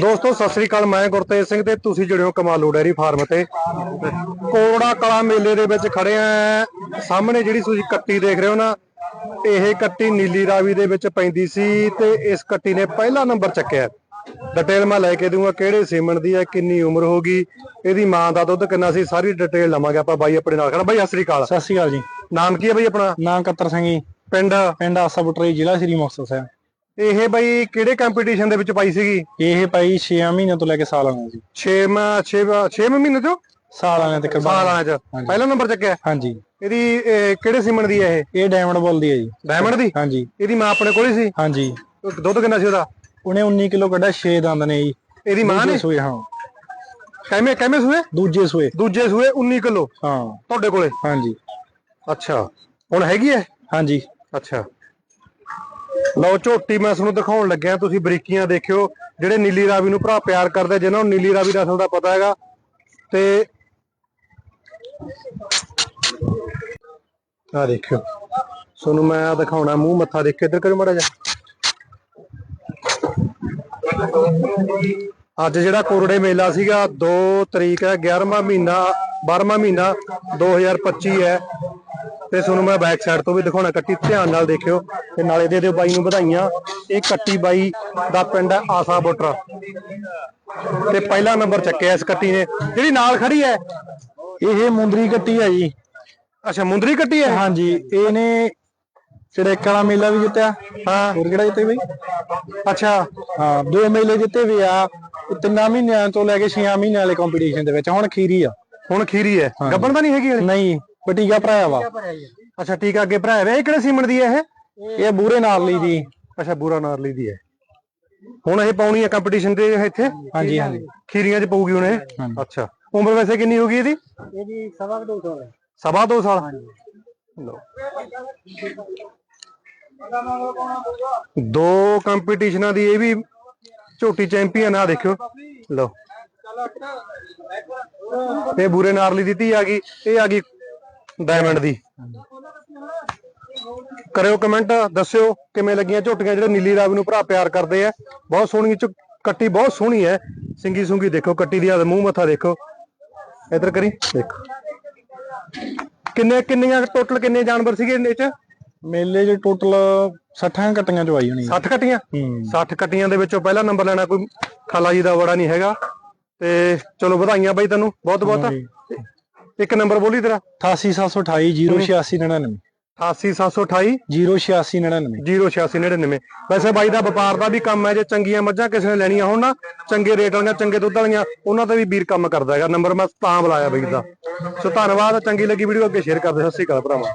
ਦੋਸਤੋ ਸਤਿ ਸ੍ਰੀ ਅਕਾਲ ਮੈਂ ਗੁਰਤੇਜ ਸਿੰਘ ਤੇ ਤੁਸੀਂ ਜੁੜੇ ਹੋ ਕਮਾਲੂ ਡੈਰੀ ਫਾਰਮ ਤੇ। ਕੋੜਾ ਕਲਾ ਮੇਲੇ ਦੇ ਵਿੱਚ ਖੜੇ ਆ। ਸਾਹਮਣੇ ਜਿਹੜੀ ਤੁਸੀਂ ਕੱਟੀ ਦੇਖ ਰਹੇ ਹੋ ਨਾ ਇਹ ਕੱਟੀ ਨੀਲੀ ਰਾਵੀ ਦੇ ਵਿੱਚ ਪੈਂਦੀ ਸੀ ਤੇ ਇਸ ਕੱਟੀ ਨੇ ਪਹਿਲਾ ਨੰਬਰ ਚੱਕਿਆ। ਡਿਟੇਲ ਮੈਂ ਲੈ ਕੇ ਦੂੰਗਾ ਕਿਹੜੇ ਸੀਮਨ ਦੀ ਹੈ ਕਿੰਨੀ ਉਮਰ ਹੋਗੀ ਇਹਦੀ ਮਾਂ ਦਾ ਦੁੱਧ ਕਿੰਨਾ ਸੀ ਸਾਰੀ ਡਿਟੇਲ ਲਵਾਂਗੇ ਆਪਾਂ ਬਾਈ ਆਪਣੇ ਨਾਲ ਖੜਾ। ਬਾਈ ਸਤਿ ਸ੍ਰੀ ਅਕਾਲ। ਸਤਿ ਸ਼੍ਰੀ ਅਕਾਲ ਜੀ। ਨਾਮ ਕੀ ਹੈ ਬਾਈ ਆਪਣਾ? ਨਾਂ ਕੱਤਰ ਸਿੰਘ ਜੀ। ਪਿੰਡ? ਪਿੰਡ ਆਸਾ ਬੁਟਰੀ ਜ਼ਿਲ੍ਹਾ ਸ੍ਰੀ ਮੁਕਤਸਰ ਸਾਹਿਬ। ਇਹ ਬਾਈ ਕਿਹੜੇ ਕੰਪੀਟੀਸ਼ਨ ਦੇ ਵਿੱਚ ਪਾਈ ਸੀਗੀ? ਇਹ ਭਾਈ 6 ਮਹੀਨਿਆਂ ਤੋਂ ਲੈ ਕੇ ਸਾਲ ਆਣਾ ਜੀ 6 6 6 ਮਹੀਨੇ ਤੋਂ? ਸਾਲ ਆਣੇ ਤੱਕ ਸਾਲ ਚ। ਪਹਿਲਾ ਨੰਬਰ ਚੱਕਿਆ? ਹਾਂਜੀ। ਇਹਦੀ ਇਹ, ਕਿਹੜੇ ਸੀਮਨ ਦੀ ਹੈ ਇਹ? ਇਹ ਡਾਇਮੰਡ ਬੋਲ ਦੀ ਹੈ ਜੀ। ਡਾਇਮੰਡ ਦੀ? ਹਾਂਜੀ। ਇਹਦੀ ਮਾਂ ਆਪਣੇ ਕੋਲ ਹੀ ਸੀ? ਹਾਂਜੀ। ਦੁੱਧ ਕਿੰਨਾ ਸੀ ਉਹਦਾ? ਉਹਨੇ 19 ਕਿਲੋ ਕੱਢਿਆ 6 ਦੰਦ ਨੇ ਜੀ। ਇਹਦੀ ਮਾਂ ਦੂਜੇ ਨੇ ਸੂਏ ਹਾਂ। ਕਿਵੇਂ ਕਿਵੇਂ ਸੂਏ? ਦੂਜੇ ਸੂਏ। ਦੂਜੇ ਸੂਏ 19 ਕਿਲੋ? ਹਾਂ। ਤੁਹਾਡੇ ਕੋਲੇ? ਹਾਂਜੀ। ਅੱਛਾ। ਹੁਣ ਹੈਗੀ ਹੈ? ਹਾਂਜੀ। ਅੱਛਾ। ਲਓ ਝੋਟੀ ਮੈਂ ਤੁਹਾਨੂੰ ਦਿਖਾਉਣ ਲੱਗਿਆ, ਤੁਸੀਂ ਬਰੀਕੀਆਂ ਦੇਖਿਓ, ਜਿਹੜੇ ਨੀਲੀ ਰਾਵੀ ਨੂੰ ਭਰਾ ਪਿਆਰ ਕਰਦੇ ਜਿਨ੍ਹਾਂ ਨੂੰ ਨੀਲੀ ਰਾਵੀ ਦਾ ਦਾ ਪਤਾ ਹੈਗਾ। ਤੇ ਆ ਦੇਖਿਓ, ਤੁਹਾਨੂੰ ਮੈਂ ਆ ਦਿਖਾਉਣਾ, ਮੂੰਹ ਮੱਥਾ ਦੇਖ ਕੇ ਇੱਧਰ ਕਰਿਓ ਮਾੜਾ ਜਿਹਾ। ਅੱਜ ਜਿਹੜਾ ਕੋਰੜੇ ਮੇਲਾ ਸੀਗਾ 2 ਤਰੀਕ ਹੈ 11ਵਾਂ ਮਹੀਨਾ 12ਵਾਂ ਮਹੀਨਾ 2025 ਹੈ। ਤੇ ਤੁਹਾਨੂੰ ਮੈਂ ਬੈਕ ਸਾਈਡ ਤੋਂ ਵੀ ਦਿਖਾਉਣਾ ਕੱਟੀ ਧਿਆਨ ਨਾਲ ਦੇਖਿਓ। ਤੇ ਨਾਲੇ ਦੇ ਦਿਓ ਬਾਈ ਨੂੰ ਵਧਾਈਆਂ। ਇਹ ਕੱਟੀ ਬਾਈ ਦਾ ਪਿੰਡ ਹੈ ਆਸਾ ਬੋਟਰਾ। ਤੇ ਪਹਿਲਾ ਨੰਬਰ ਚੱਕਿਆ ਇਸ ਕੱਟੀ ਨੇ। ਜਿਹੜੀ ਨਾਲ ਖੜੀ ਹੈ ਇਹ ਮੁੰਦਰੀ ਕੱਟੀ ਹੈ ਜੀ। ਅੱਛਾ ਮੁੰਦਰੀ ਕੱਟੀ ਹੈ? ਹਾਂਜੀ ਇਹਨੇ ਚੜੇਕ ਵਾਲਾ ਮੇਲਾ ਵੀ ਜਿੱਤਿਆ। ਹਾਂ। ਹੋਰ ਕਿਹੜਾ ਜਿੱਤੇ ਬਈ? ਅੱਛਾ। ਹਾਂ ਦੋ ਮੇਲੇ ਜਿੱਤੇ ਵੀ ਆ। ਤਿੰਨਾਂ ਮਹੀਨਿਆਂ ਤੋਂ ਲੈ ਕੇ 6 ਮਹੀਨਿਆਂ ਵਾਲੇ ਕੰਪੀਟੀਸ਼ਨ ਦੇ ਵਿੱਚ। ਹੁਣ ਖੀਰੀ ਆ। ਹੁਣ ਖੀਰੀ ਹੈ। ਗੱਬਣ ਤਾਂ ਨਹੀਂ ਹੈਗੀ ਹਲੇ? ਨਹੀਂ ਬਟੀਗਾ ਭਰਾਇਆ ਵਾ? ਅੱਛਾ ਟੀਕਾ ਅੱਗੇ ਭਰਾਇਆ ਵੇ? ਇਹ ਕਿਹੜੇ ਸੀਮਨ ਦੀ ਹੈ ਇਹ? ਇਹ ਬੂਰੇ ਨਾਲ ਲਈ ਦੀ। ਅੱਛਾ ਬੂਰਾ ਨਾਰਲੀ ਦੀ ਹੈ ਹੁਣ ਇਹ ਪਾਉਣੀ ਹੈ ਕੰਪੀਟੀਸ਼ਨ ਤੇ ਇੱਥੇ? ਹਾਂਜੀ ਹਾਂਜੀ। ਖੀਰੀਆਂ 'ਚ ਪਊਗੀ ਹੁਣ ਇਹ? ਹਾਂਜੀ। ਅੱਛਾ। ਉਮਰ ਵੈਸੇ ਕਿੰਨੀ ਹੋਗੀ ਇਹਦੀ? ਇਹਦੀ ਸਵਾ 200 ਹੈ ਸਵਾ ਦੋ ਸਾਲ? ਲਓ। ਦੋ ਕੰਪੀਟੀਸ਼ਨਾਂ ਦੀ ਇਹ ਵੀ ਝੋਟੀ ਚੈਂਪੀਅਨ ਆ ਦੇਖਿਓ। ਲਓ। ਇਹ ਬੂਰੇ ਨਾਰਲੀ ਦੀ ਧੀ ਆ ਗਈ। ਇਹ ਆ ਗਈ ਡਾਇਮੰਡ ਦੀ। ਕਰਿਓ ਕਮੈਂਟ ਦੱਸਿਓ ਕਿਵੇਂ ਲੱਗੀਆਂ ਝੋਟੀਆਂ ਜਿਹੜੇ ਨੀਲੀ ਰਾਵੀ ਨੂੰ ਭਰਾ ਪਿਆਰ ਕਰਦੇ ਆ। ਬਹੁਤ ਸੋਹਣੀ ਚ ਕੱਟੀ ਬਹੁਤ ਸੋਹਣੀ ਹੈ। ਸਿੰਗੀ ਸੁੰਗੀ ਦੇਖੋ ਕੱਟੀ ਦੀ ਆ ਮੂੰਹ ਮੱਥਾ ਦੇਖੋ। ਇਧਰ ਕਰੀ ਦੇਖੋ। ਕਿੰਨੇ ਕਿੰਨੀਆਂ ਟੋਟਲ ਕਿੰਨੇ ਜਾਨਵਰ ਸੀਗੇ ਇਹਦੇ ਚ? ਮੇਲੇ 'ਚ ਟੋਟਲ 60 ਕੱਟੀਆਂ ਚ ਆਈ ਹੋਣੀ 60 ਕੱਟੀਆਂ? ਹੂੰ। 60 60 ਕੱਟੀਆਂ ਦੇ ਵਿੱਚੋਂ ਪਹਿਲਾ ਨੰਬਰ ਲੈਣਾ ਕੋਈ ਖਾਲਾ ਜੀ ਦਾ ਵੜਾ ਨਹੀਂ ਹੈਗਾ। ਤੇ ਚਲੋ ਵਧਾਈਆਂ ਬਾਈ ਤੈਨੂੰ ਬਹੁਤ ਬਹੁਤ। ਇੱਕ ਨੰਬਰ ਬੋਲੀ ਤੇਰਾ? 88728 08699 88728 08699 08699 ਵੈਸੇ ਬਾਈ ਦਾ ਵਪਾਰ ਦਾ ਵੀ ਕੰਮ ਹੈ ਜੇ ਚੰਗੀਆਂ ਮੱਝਾਂ ਕਿਸੇ ਨੇ ਲੈਣੀਆਂ ਹੋਣ ਨਾ ਚੰਗੇ ਰੇਟ ਵਾਲੀਆਂ ਚੰਗੇ ਦੁੱਧ ਵਾਲੀਆਂ ਉਹਨਾਂ ਤੇ ਵੀ ਵੀਰ ਕੰਮ ਕਰਦਾ ਹੈਗਾ। ਨੰਬਰ ਮੈਂ ਤਾਂ ਬੁਲਾਇਆ ਬਾਈ ਦਾ। ਸੋ ਧੰਨਵਾਦ ਚੰਗੀ ਲੱਗੀ ਵੀਡੀਓ ਅੱਗੇ ਸ਼ੇਅਰ ਕਰਦੇ ਸਤਿ ਸ਼੍ਰੀ ਅਕਾਲ ਭਰਾਵਾ।